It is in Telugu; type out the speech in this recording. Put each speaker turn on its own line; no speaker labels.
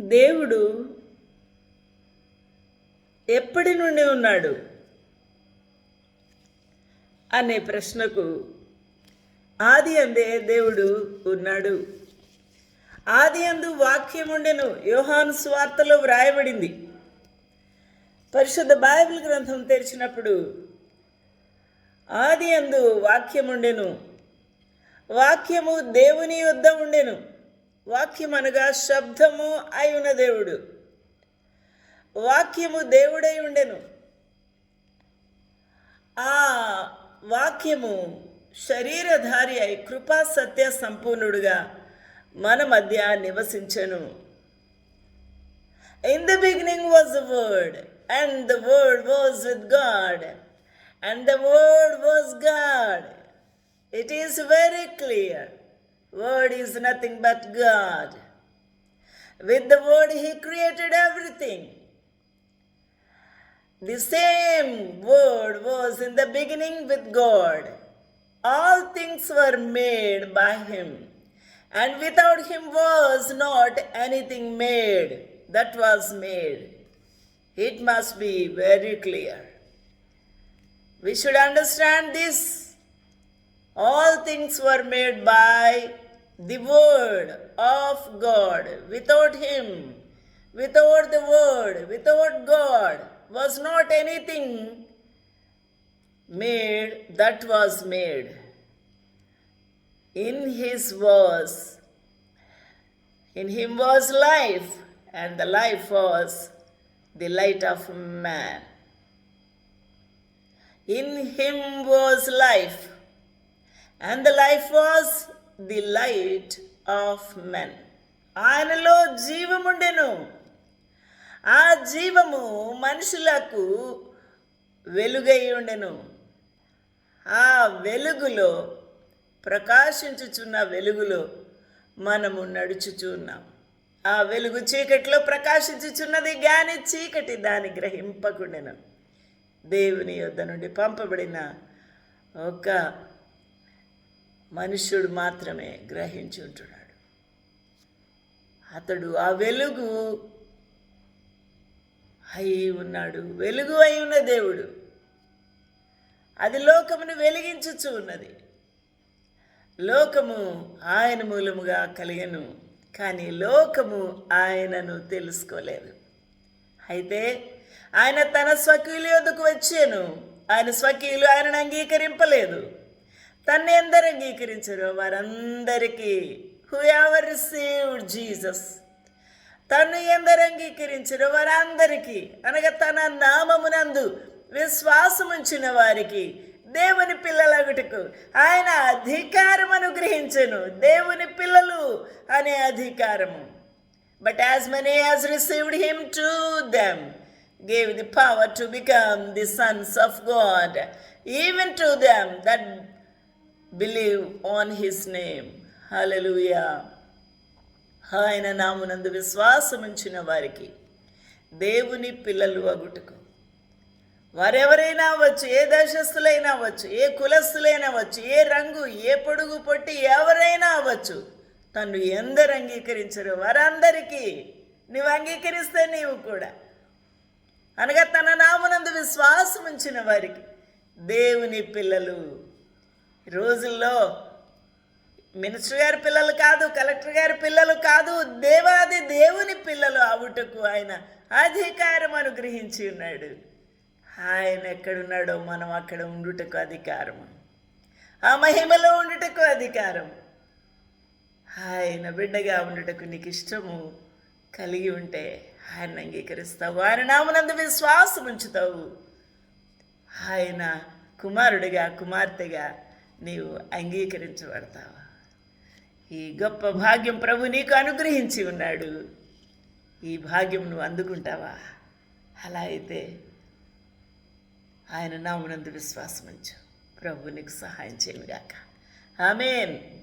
దేవుడు ఎప్పటి నుండి ఉన్నాడు అనే ప్రశ్నకు ఆది అందే దేవుడు ఉన్నాడు. ఆది అందు వాక్యం ఉండెను. యోహాను స్వార్తలో వ్రాయబడింది. పరిశుద్ధ బైబిల్ గ్రంథం తెరిచినప్పుడు ఆది అందు వాక్యం ఉండెను. వాక్యము దేవుని యొద్ద ఉండెను. వాక్యం అనగా శబ్దము అయి ఉన్న దేవుడు. వాక్యము దేవుడై ఉండెను. ఆ వాక్యము శరీరధారి అయి కృపా సత్య సంపూర్ణుడుగా మన మధ్య నివసించెను. In the beginning was the word and the word was with God and the word was God it is very clear Word is nothing but God. With the Word, He created everything. The same Word was in the beginning with God. All things were made by Him, and without Him was not anything made that was made. It must be very clear. We should understand this. All things were made by the Word of God. Without Him, without the Word, without God, was not anything made that was made. In His was, in Him was life, and the life was the light of man. In Him was life, and the life was the light of men ఆయనలో జీవముండెను. ఆ జీవము మనుషులకు వెలుగై ఉండెను ఆ వెలుగులో ప్రకాశించుచున్న వెలుగులో మనము నడుచుచున్నాం ఆ వెలుగు చీకటిలో ప్రకాశించుచున్నది గాని చీకటి దాని గ్రహింపకుండెను. దేవుని యొద్ద నుండి పంపబడిన ఒక మనుష్యుడు మాత్రమే గ్రహించి ఉంటున్నాడు. అతడు ఆ వెలుగు అయి ఉన్నాడు. వెలుగు అయి ఉన్న దేవుడు. అది లోకమును వెలిగించుచు ఉన్నది. లోకము ఆయన మూలముగా కలిగను కానీ లోకము ఆయనను తెలుసుకోలేదు. అయితే ఆయన తన స్వకీయుల యొద్దకు వచ్చాను. ఆయన స్వకీయులు ఆయనను అంగీకరింపలేదు. తన్ని ఎందరు అంగీకరించారో. వారందరికీ హూ ఎవర్ రిసీవ్డ్ జీసస్ తను ఎందరు అంగీకరించిన వారందరికీ అనగా తన నామమునందు విశ్వాసముంచిన వారికి దేవుని పిల్లలగుటకు ఆయన అధికారం అనుగ్రహించను. దేవుని పిల్లలు అనే అధికారము. But as many as received him to them gave the power to become the sons of God even to them that believe on his name హలలుయా ఆయన నామునందు విశ్వాసముంచిన వారికి దేవుని పిల్లలు అగుటకు. వారెవరైనా అవ్వచ్చు ఏ దేశస్థులైనా అవ్వచ్చు ఏ కులస్థులైనా అవ్వచ్చు ఏ రంగు ఏ పొడుగు పొట్టి ఎవరైనా అవ్వచ్చు తను ఎందరు అంగీకరించరు వారందరికీ నువ్వు అంగీకరిస్తే నీవు కూడా. అనగా తన నామునందు విశ్వాసం ఉంచిన వారికి దేవుని పిల్లలు రోజుల్లో మినిస్టర్ గారి పిల్లలు కాదు కలెక్టర్ గారి పిల్లలు కాదు దేవాది దేవుని పిల్లలు అవుటకు ఆయన అధికారం అనుగ్రహించి ఉన్నాడు. ఆయన ఎక్కడున్నాడో మనం అక్కడ ఉండుటకు అధికారం. ఆ మహిమలో ఉండుటకు అధికారం. ఆయన బిడ్డగా ఉండుటకు నీకు ఇష్టము కలిగి ఉంటే ఆయన అంగీకరిస్తావు. ఆయన నామనందు విశ్వాసం ఉంచుతావు. ఆయన కుమారుడిగా కుమార్తెగా నీవు అంగీకరించబడతావు? ఈ గొప్ప భాగ్యం ప్రభు నీకు అనుగ్రహించి ఉన్నాడు. ఈ భాగ్యం నువ్వు అందుకుంటావా? అలా అయితే ఆయన నామునందు విశ్వాసం ఉంచు ప్రభు నీకు సహాయం చేయనుగాక. ఆమెన్.